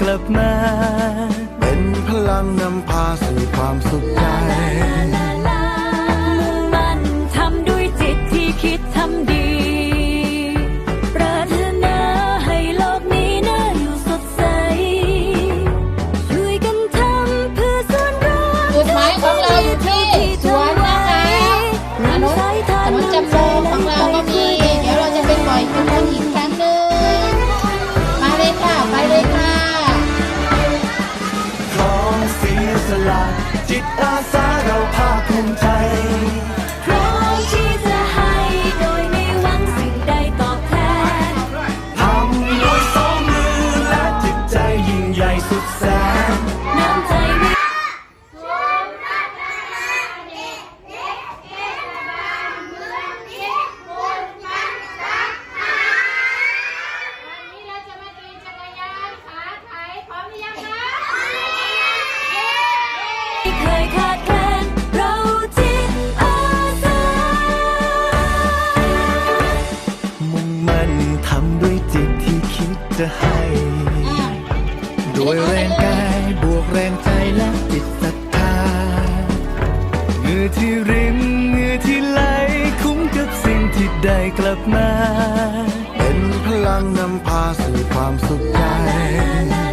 กลับมา เป็นพลังนำพาสู่ความสุขใจลาลามุ่งมั่นทำด้วยจิตที่คิดทำดี จิตอาสาเราภาคภูมิใจำด้วยจิตที่คิดจะให้ ด้วยแรงกายบวกแรงใจและจิตศรัทธาเงื่อที่ริมเงื่อที่ไหลคุ้มกับสิ่งที่ได้กลับมา เป็นพลังนำพาสู่ความสุขใจ